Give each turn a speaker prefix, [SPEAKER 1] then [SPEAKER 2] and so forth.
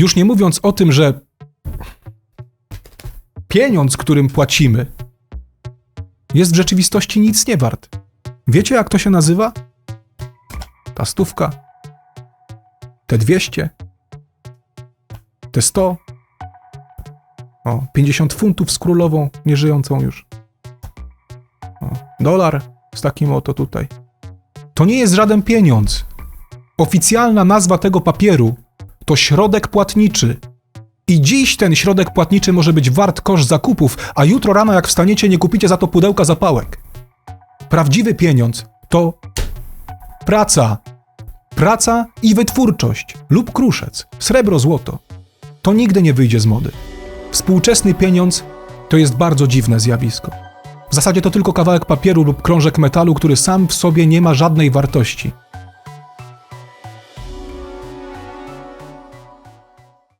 [SPEAKER 1] Już nie mówiąc o tym, że pieniądz, którym płacimy, jest w rzeczywistości nic nie wart. Wiecie, jak to się nazywa? Ta stówka, te 200, te 100, o, 50 funtów z królową, nieżyjącą już. O, dolar z takim oto tutaj. To nie jest żaden pieniądz. Oficjalna nazwa tego papieru to środek płatniczy. I dziś ten środek płatniczy może być wart koszt zakupów, a jutro rano jak wstaniecie nie kupicie za to pudełka zapałek. Prawdziwy pieniądz to praca. Praca i wytwórczość lub kruszec, srebro, złoto. To nigdy nie wyjdzie z mody. Współczesny pieniądz to jest bardzo dziwne zjawisko. W zasadzie to tylko kawałek papieru lub krążek metalu, który sam w sobie nie ma żadnej wartości.